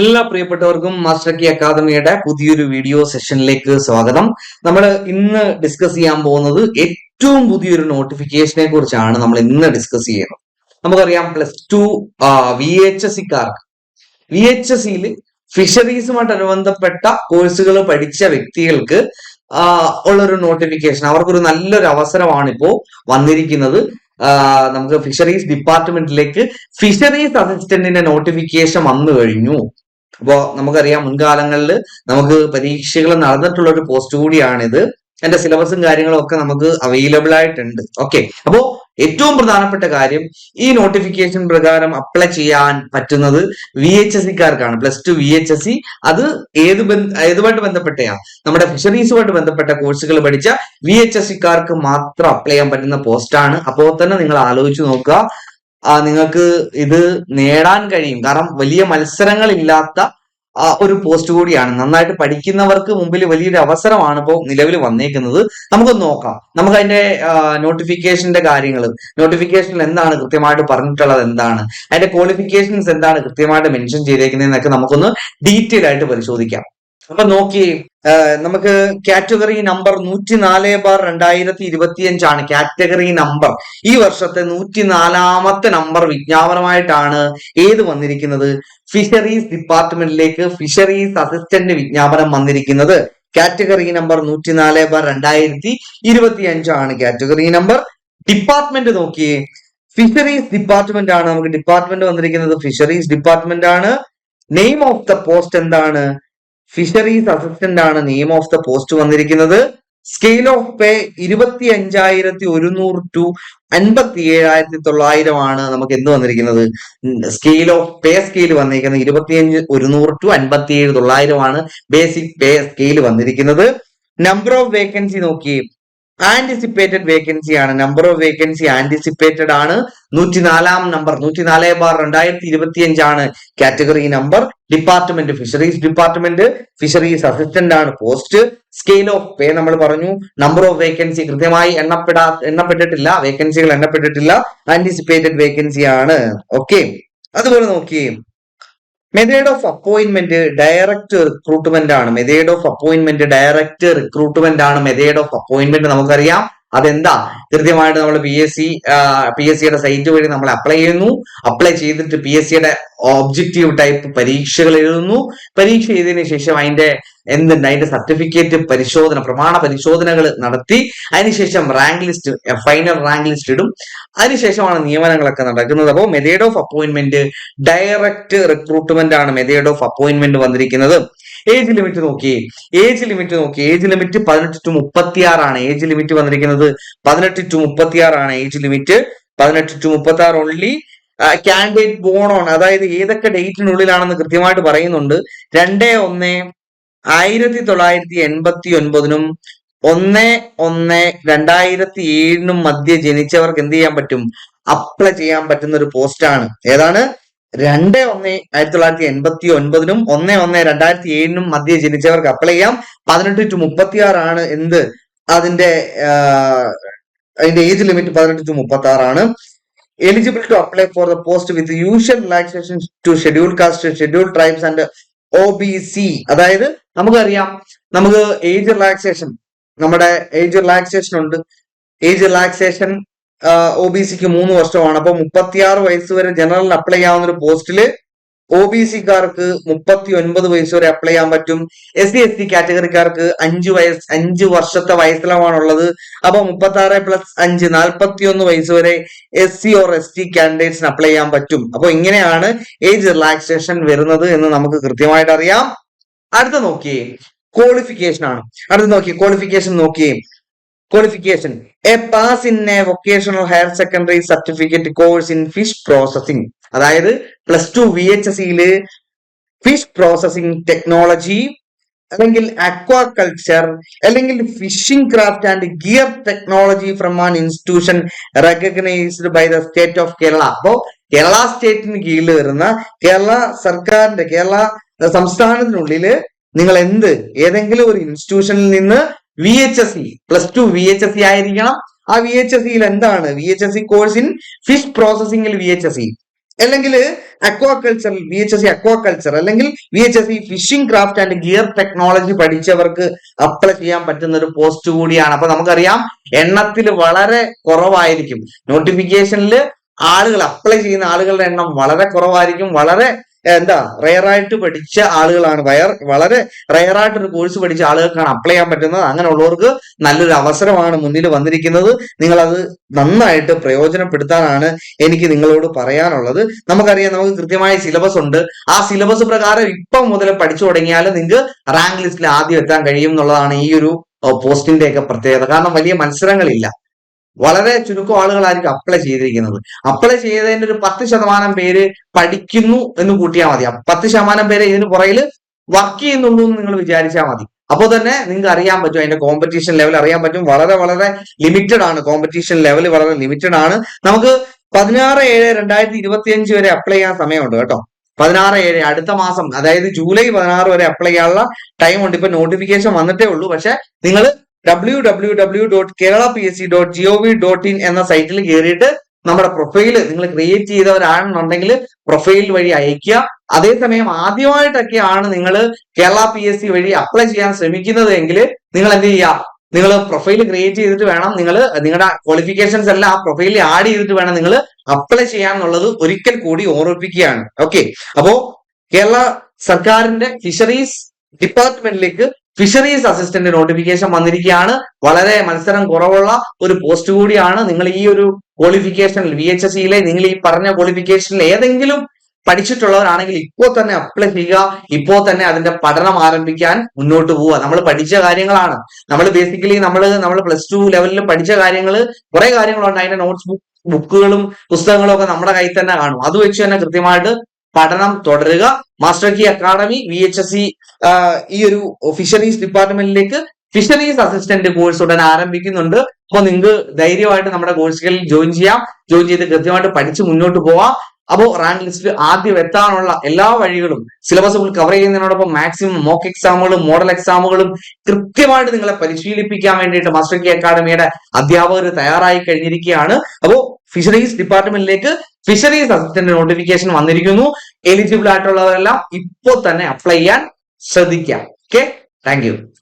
എല്ലാ പ്രിയപ്പെട്ടവർക്കും മാസ്റ്റർ കി അക്കാദമിയുടെ പുതിയൊരു വീഡിയോ സെഷനിലേക്ക് സ്വാഗതം. നമ്മൾ ഇന്ന് ഡിസ്കസ് ചെയ്യാൻ പോകുന്നത് ഏറ്റവും പുതിയൊരു നോട്ടിഫിക്കേഷനെ കുറിച്ചാണ് നമ്മൾ ഇന്ന് ഡിസ്കസ് ചെയ്യുന്നത്. നമുക്കറിയാം plus two V H S സിക്കാർക്ക് V H S സിയിൽ ഫിഷറീസുമായിട്ട് അനുബന്ധപ്പെട്ട കോഴ്സുകൾ പഠിച്ച വ്യക്തികൾക്ക് ഉള്ളൊരു നോട്ടിഫിക്കേഷൻ അവർക്കൊരു നല്ലൊരു അവസരമാണ് വന്നിരിക്കുന്നത്. നമുക്ക് ഫിഷറീസ് ഡിപ്പാർട്ട്മെന്റിലേക്ക് ഫിഷറീസ് അസിസ്റ്റന്റിന്റെ നോട്ടിഫിക്കേഷൻ വന്നു കഴിഞ്ഞു. അപ്പോ നമുക്കറിയാം മുൻകാലങ്ങളിൽ നമുക്ക് പരീക്ഷകൾ നടന്നിട്ടുള്ള ഒരു പോസ്റ്റ് കൂടിയാണിത്. എന്റെ സിലബസും കാര്യങ്ങളും ഒക്കെ നമുക്ക് അവൈലബിൾ ആയിട്ടുണ്ട്. ഓക്കെ അപ്പോ ഏറ്റവും പ്രധാനപ്പെട്ട കാര്യം ഈ നോട്ടിഫിക്കേഷൻ പ്രകാരം അപ്ലൈ ചെയ്യാൻ പറ്റുന്നത് V H S സിക്കാർക്കാണ് plus two V H S C അത് ഏത് ഏതുമായിട്ട് ബന്ധപ്പെട്ടയാ? നമ്മുടെ ഫിഷറീസുമായിട്ട് ബന്ധപ്പെട്ട കോഴ്സുകൾ പഠിച്ച വി എച്ച് എസ് സിക്കാർക്ക് മാത്രം അപ്ലൈ ചെയ്യാൻ പറ്റുന്ന പോസ്റ്റാണ് അപ്പോൾ തന്നെ നിങ്ങൾ ആലോചിച്ച് നോക്കുക. നിങ്ങൾക്ക് ഇത് നേടാൻ കഴിയും. കാരണം വലിയ മത്സരങ്ങളില്ലാത്ത ഒരു പോസ്റ്റ് കൂടിയാണ്. നന്നായിട്ട് പഠിക്കുന്നവർക്ക് മുമ്പിൽ വലിയൊരു അവസരമാണ് ഇപ്പോൾ നിലവിൽ വന്നേക്കുന്നത്. നമുക്കൊന്ന് നോക്കാം. നമുക്ക് അതിന്റെ നോട്ടിഫിക്കേഷന്റെ കാര്യങ്ങൾ നോട്ടിഫിക്കേഷനിൽ എന്താണ് കൃത്യമായിട്ട് പറഞ്ഞിട്ടുള്ളത് എന്താണ്? അതിന്റെ ക്വാളിഫിക്കേഷൻസ് എന്താണ് കൃത്യമായിട്ട് മെൻഷൻ ചെയ്തേക്കുന്നതെന്നൊക്കെ നമുക്കൊന്ന് ഡീറ്റെയിൽ ആയിട്ട് പരിശോധിക്കാം. അപ്പൊ നോക്കി നമുക്ക് കാറ്റഗറി നമ്പർ നൂറ്റി നാല് ബാർ രണ്ടായിരത്തി ഇരുപത്തി അഞ്ചാണ് കാറ്റഗറി നമ്പർ. ഈ വർഷത്തെ നൂറ്റി നാലാമത്തെ നമ്പർ വിജ്ഞാപനമായിട്ടാണ് ഏത് വന്നിരിക്കുന്നത്? ഫിഷറീസ് ഡിപ്പാർട്ട്മെന്റിലേക്ക് ഫിഷറീസ് അസിസ്റ്റന്റ് വിജ്ഞാപനം വന്നിരിക്കുന്നത്. കാറ്റഗറി നമ്പർ നൂറ്റി നാല് ബാർ രണ്ടായിരത്തി ഇരുപത്തി അഞ്ചാണ് കാറ്റഗറി നമ്പർ. ഡിപ്പാർട്ട്മെന്റ് നോക്കിയേ ഫിഷറീസ് ഡിപ്പാർട്ട്മെന്റ് ആണ് നമുക്ക് ഡിപ്പാർട്ട്മെന്റ് വന്നിരിക്കുന്നത്. ഫിഷറീസ് ഡിപ്പാർട്ട്മെന്റ് ആണ് നെയിം ഓഫ് ദ പോസ്റ്റ് എന്താണ്? ഫിഷറീസ് അസിസ്റ്റന്റ് ആണ് നെയിം ഓഫ് ദ പോസ്റ്റ് വന്നിരിക്കുന്നത്. സ്കെയിൽ ഓഫ് പേ ഇരുപത്തി അഞ്ചായിരത്തി ഒരുന്നൂറ് ടു അൻപത്തി ഏഴായിരത്തി തൊള്ളായിരം ആണ് നമുക്ക് എന്ത് വന്നിരിക്കുന്നത്. സ്കെയിൽ ഓഫ് പേ സ്കെയിൽ വന്നിരിക്കുന്നത് ഇരുപത്തിയഞ്ച് ഒരുന്നൂറ് ടു അൻപത്തി ഏഴ് തൊള്ളായിരം ആണ് ബേസിക് പേ സ്കെയിൽ വന്നിരിക്കുന്നത്. നമ്പർ ഓഫ് വേക്കൻസി നോക്കി. ആന്റിസിപ്പേറ്റഡ് വേക്കൻസി ആണ്. നമ്പർ ഓഫ് വേക്കൻസി ആന്റിസിപ്പേറ്റഡ് ആണ്. നൂറ്റിനാലാം നമ്പർ നൂറ്റിനാല് ബാർ രണ്ടായിരത്തി ഇരുപത്തി അഞ്ചാണ് category number department fisheries department fisheries assistant ആണ്. പോസ്റ്റ് സ്കെയിൽ ഓഫ് പേ നമ്മൾ പറഞ്ഞു. നമ്പർ ഓഫ് വേക്കൻസി കൃത്യമായി എണ്ണപ്പെടാ എണ്ണപ്പെട്ടിട്ടില്ല. വേക്കൻസികൾ എണ്ണപ്പെട്ടിട്ടില്ല. ആന്റിസിപ്പേറ്റഡ് വേക്കൻസി ആണ്. ഓക്കെ അതുപോലെ നോക്കിയേ. Method of appointment direct recruitment ആണ്. Method of appointment direct recruitment ആണ് മെതേഡ് ഓഫ് അപ്പോയിന്റ്മെന്റ്. നമുക്കറിയാം അതെന്താ? കൃത്യമായിട്ട് നമ്മൾ P S C P S സിയുടെ സൈറ്റ് വഴി നമ്മൾ അപ്ലൈ ചെയ്യുന്നു. അപ്ലൈ ചെയ്തിട്ട് പി എസ് സിയുടെ ഒബ്ജക്റ്റീവ് ടൈപ്പ് പരീക്ഷകൾ എഴുതുന്നു. പരീക്ഷ ചെയ്തതിനു ശേഷം അതിന്റെ എന്തുണ്ട്? അതിന്റെ സർട്ടിഫിക്കറ്റ് പരിശോധന പ്രമാണ പരിശോധനകൾ നടത്തി. അതിനുശേഷം rank list final rank list ഇടും. അതിനുശേഷമാണ് നിയമനങ്ങളൊക്കെ നടക്കുന്നത്. അപ്പോൾ method of appointment direct recruitment ആണ് മെതേഡ് ഓഫ് അപ്പോയിന്റ്മെന്റ് വന്നിരിക്കുന്നത്. ഏജ് ലിമിറ്റ് നോക്കി ഏജ് ലിമിറ്റ് നോക്കി ഏജ് ലിമിറ്റ് പതിനെട്ട് ടു മുപ്പത്തി ആറാണ് ഏജ് ലിമിറ്റ് വന്നിരിക്കുന്നത് പതിനെട്ട് ടു മുപ്പത്തി ആറാണ് ഏജ് ലിമിറ്റ് പതിനെട്ട് ടു മുപ്പത്തി ആറ് ഓൺലി കാൻഡിഡേറ്റ് ബോൺ ഓൺ അതായത് ഏതൊക്കെ ഡേറ്റിനുള്ളിലാണെന്ന് കൃത്യമായിട്ട് പറയുന്നുണ്ട്. രണ്ട് ഒന്ന് ആയിരത്തി തൊള്ളായിരത്തി എൺപത്തി ഒൻപതിനും ഒന്ന് ഒന്ന് രണ്ടായിരത്തി ഏഴിനും മധ്യ ജനിച്ചവർക്ക് എന്ത് ചെയ്യാൻ പറ്റും? അപ്ലൈ ചെയ്യാൻ പറ്റുന്ന ഒരു പോസ്റ്റാണ് ഏതാണ്? രണ്ട് ഒന്ന് ആയിരത്തി തൊള്ളായിരത്തി എൺപത്തി ഒൻപതിനും ഒന്ന് ഒന്ന് രണ്ടായിരത്തി ഏഴിനും മധ്യ ജനിച്ചവർക്ക് അപ്ലൈ ചെയ്യാം. പതിനെട്ട് ടു മുപ്പത്തി ആറാണ് എന്ത്? അതിന്റെ അതിന്റെ ഏജ് ലിമിറ്റ് പതിനെട്ട് ടു മുപ്പത്തി ആറാണ് eligible to apply for the post with usual relaxation to schedule caste schedule tribes and O B C അതായത് നമുക്കറിയാം നമുക്ക് ഏജ് റിലാക്സേഷൻ നമ്മുടെ ഏജ് റിലാക്സേഷൻ ഉണ്ട്. ഏജ് റിലാക്സേഷൻ ഒ ബി സിക്ക് മൂന്ന് വർഷമാണ്. അപ്പൊ മുപ്പത്തിയാറ് വയസ്സ് വരെ ജനറൽ അപ്ലൈ ചെയ്യാവുന്ന ഒരു പോസ്റ്റിൽ ഒ ബി സിക്കാർക്ക് മുപ്പത്തി ഒൻപത് വയസ്സ് വരെ അപ്ലൈ ചെയ്യാൻ പറ്റും. എസ് സി എസ് ടി കാറ്റഗറിക്കാർക്ക് അഞ്ച് വയസ്സ് അഞ്ച് വർഷത്തെ വയസ്സിലമാണുള്ളത് അപ്പൊ മുപ്പത്തി ആറ് പ്ലസ് അഞ്ച് നാൽപ്പത്തി ഒന്ന് വയസ്സ് വരെ S C or S T കാൻഡിഡേറ്റ്സിന് apply ചെയ്യാൻ പറ്റും. അപ്പൊ ഇങ്ങനെയാണ് ഏജ് റിലാക്സേഷൻ വരുന്നത് എന്ന് നമുക്ക് കൃത്യമായിട്ട് അറിയാം. അടുത്ത നോക്കിയേ ക്വാളിഫിക്കേഷൻ ആണ്. അടുത്ത് നോക്കിയേ ക്വാളിഫിക്കേഷൻ നോക്കിയേ. Qualification a pass in a vocational higher secondary certificate course in fish processing അതായത് plus two V H S സിയിൽ ഫിഷ് പ്രോസസിംഗ് ടെക്നോളജി അല്ലെങ്കിൽ അക്വാകൾച്ചർ അല്ലെങ്കിൽ fishing craft and gear technology from an institution recognised by the state of Kerala അപ്പോ കേരള സ്റ്റേറ്റിന് കീഴിൽ വരുന്ന കേരള സർക്കാരിന്റെ കേരള സംസ്ഥാനത്തിനുള്ളിൽ നിങ്ങൾ എന്ത് ഏതെങ്കിലും ഒരു ഇൻസ്റ്റിറ്റ്യൂഷനിൽ നിന്ന് V H S C plus two V H S C ആയിരിക്കണം. ആ വി എച്ച് എസ് സിയിൽ എന്താണ്? V H S C course in fish പ്രോസസിംഗിൽ V H S C അല്ലെങ്കിൽ aquaculture V H S C aquaculture അല്ലെങ്കിൽ V H S C fishing craft and gear technology പഠിച്ചവർക്ക് apply ചെയ്യാൻ പറ്റുന്ന ഒരു post കൂടിയാണ്. അപ്പൊ നമുക്കറിയാം എണ്ണത്തിൽ വളരെ കുറവായിരിക്കും. നോട്ടിഫിക്കേഷനിൽ ആളുകൾ അപ്ലൈ ചെയ്യുന്ന ആളുകളുടെ എണ്ണം വളരെ കുറവായിരിക്കും. വളരെ എന്താ? റയറായിട്ട് പഠിച്ച ആളുകളാണ്. വയർ വളരെ റയറായിട്ട് ഒരു കോഴ്സ് പഠിച്ച ആളുകൾക്കാണ് അപ്ലൈ ചെയ്യാൻ പറ്റുന്നത്. അങ്ങനെയുള്ളവർക്ക് നല്ലൊരു അവസരമാണ് മുന്നിൽ വന്നിരിക്കുന്നത്. നിങ്ങൾ അത് നന്നായിട്ട് പ്രയോജനപ്പെടുത്താനാണ് എനിക്ക് നിങ്ങളോട് പറയാനുള്ളത്. നമുക്കറിയാം നമുക്ക് കൃത്യമായ സിലബസ് ഉണ്ട്. ആ സിലബസ് പ്രകാരം ഇപ്പം മുതൽ പഠിച്ചു തുടങ്ങിയാൽ നിങ്ങൾക്ക് റാങ്ക് ലിസ്റ്റിൽ ആദ്യം എത്താൻ കഴിയും എന്നുള്ളതാണ് ഈ ഒരു പോസ്റ്റിന്റെ ഒക്കെ പ്രത്യേകത. കാരണം വലിയ മത്സരങ്ങളില്ല. വളരെ ചുരുക്കം ആളുകളായിരിക്കും അപ്ലൈ ചെയ്തിരിക്കുന്നത്. അപ്ലൈ ചെയ്തതിന്റെ ഒരു പത്ത് ശതമാനം പേര് പഠിക്കുന്നു എന്ന് കൂട്ടിയാൽ മതി. പത്ത് ശതമാനം പേര് ഇതിന് പുറകിൽ വർക്ക് ചെയ്യുന്നുള്ളൂ എന്ന് നിങ്ങൾ വിചാരിച്ചാൽ മതി. അപ്പോൾ തന്നെ നിങ്ങൾക്ക് അറിയാൻ പറ്റും അതിന്റെ കോമ്പറ്റീഷൻ ലെവൽ അറിയാൻ പറ്റും. വളരെ വളരെ ലിമിറ്റഡ് ആണ്. കോമ്പറ്റീഷൻ ലെവൽ വളരെ ലിമിറ്റഡ് ആണ്. നമുക്ക് പതിനാറ് ഏഴ് രണ്ടായിരത്തി ഇരുപത്തി അഞ്ച് വരെ അപ്ലൈ ചെയ്യാൻ സമയമുണ്ട് കേട്ടോ. പതിനാറ് ഏഴ് അടുത്ത മാസം അതായത് ജൂലൈ പതിനാറ് വരെ അപ്ലൈ ചെയ്യാനുള്ള ടൈം ഉണ്ട്. ഇപ്പൊ നോട്ടിഫിക്കേഷൻ വന്നിട്ടേ ഉള്ളൂ. പക്ഷെ നിങ്ങൾ W W W dot Kerala P S C dot G O V dot in എന്ന സൈറ്റിൽ കയറിയിട്ട് നമ്മുടെ പ്രൊഫൈൽ നിങ്ങൾ ക്രിയേറ്റ് ചെയ്തവരാണെന്നുണ്ടെങ്കിൽ പ്രൊഫൈൽ വഴി അയക്കുക അതേസമയം ആദ്യമായിട്ടൊക്കെയാണ് നിങ്ങൾ കേരള പി എസ് സി വഴി അപ്ലൈ ചെയ്യാൻ ശ്രമിക്കുന്നത് എങ്കിൽ നിങ്ങൾ എന്ത് ചെയ്യുക? നിങ്ങൾ പ്രൊഫൈൽ ക്രിയേറ്റ് ചെയ്തിട്ട് വേണം നിങ്ങൾ നിങ്ങളുടെ ക്വാളിഫിക്കേഷൻസ് എല്ലാം ആ പ്രൊഫൈലിൽ ആഡ് ചെയ്തിട്ട് വേണം നിങ്ങൾ അപ്ലൈ ചെയ്യാൻ എന്നുള്ളത് ഒരിക്കൽ കൂടി ഓർമ്മിപ്പിക്കുകയാണ്. ഓക്കെ അപ്പോ കേരള സർക്കാരിന്റെ ഫിഷറീസ് ഡിപ്പാർട്ട്മെന്റിലേക്ക് ഫിഷറീസ് അസിസ്റ്റന്റ് നോട്ടിഫിക്കേഷൻ വന്നിരിക്കുകയാണ്. വളരെ മത്സരം കുറവുള്ള ഒരു പോസ്റ്റ് കൂടിയാണ്. നിങ്ങൾ ഈ ഒരു ക്വാളിഫിക്കേഷനിൽ വി എച്ച് എസ് സിയിലെ നിങ്ങൾ ഈ പറഞ്ഞ ക്വാളിഫിക്കേഷനിൽ ഏതെങ്കിലും പഠിച്ചിട്ടുള്ളവരാണെങ്കിൽ ഇപ്പോൾ തന്നെ അപ്ലൈ ചെയ്യുക. ഇപ്പോൾ തന്നെ അതിന്റെ പഠനം ആരംഭിക്കാൻ മുന്നോട്ട് പോവുക. നമ്മൾ പഠിച്ച കാര്യങ്ങളാണ്. നമ്മൾ ബേസിക്കലി നമ്മൾ നമ്മൾ പ്ലസ് ടു ലെവലിൽ പഠിച്ച കാര്യങ്ങൾ കുറെ കാര്യങ്ങളുണ്ട്. അതിന്റെ നോട്ട്സ് ബുക്കുകളും പുസ്തകങ്ങളും ഒക്കെ നമ്മുടെ കയ്യിൽ തന്നെ കാണും. അത് വെച്ച് തന്നെ കൃത്യമായിട്ട് പഠനം തുടരുക. Master key academy V H S C ഈ ഒരു ഫിഷറീസ് ഡിപ്പാർട്ട്മെന്റിലേക്ക് ഫിഷറീസ് അസിസ്റ്റന്റ് കോഴ്സ് ഉടൻ ആരംഭിക്കുന്നുണ്ട്. അപ്പോൾ നിങ്ങൾക്ക് ധൈര്യമായിട്ട് നമ്മുടെ കോഴ്സുകളിൽ ജോയിൻ ചെയ്യാം. ജോയിൻ ചെയ്ത് കൃത്യമായിട്ട് പഠിച്ച് മുന്നോട്ട് പോവാം. അപ്പോൾ റാങ്ക് ലിസ്റ്റിൽ ആദ്യം എത്താനുള്ള എല്ലാ വഴികളും സിലബസ് ഫുൾ കവർ ചെയ്യുന്നതിനോടൊപ്പം മാക്സിമം മോക്ക് എക്സാമുകളും മോഡൽ എക്സാമുകളും കൃത്യമായിട്ട് നിങ്ങളെ പരിശീലിപ്പിക്കാൻ വേണ്ടിയിട്ട് മാസ്റ്റർ കി അക്കാഡമിയുടെ അധ്യാപകർ തയ്യാറായി കഴിഞ്ഞിരിക്കുകയാണ്. അപ്പോൾ ഫിഷറീസ് ഡിപ്പാർട്ട്മെന്റിലേക്ക് ഫിഷറീസ് അസിസ്റ്റന്റ് നോട്ടിഫിക്കേഷൻ വന്നിരിക്കുന്നു. എലിജിബിൾ ആയിട്ടുള്ളവരെല്ലാം ഇപ്പോൾ തന്നെ അപ്ലൈ ചെയ്യാൻ ശ്രദ്ധിക്കാം. Okay thank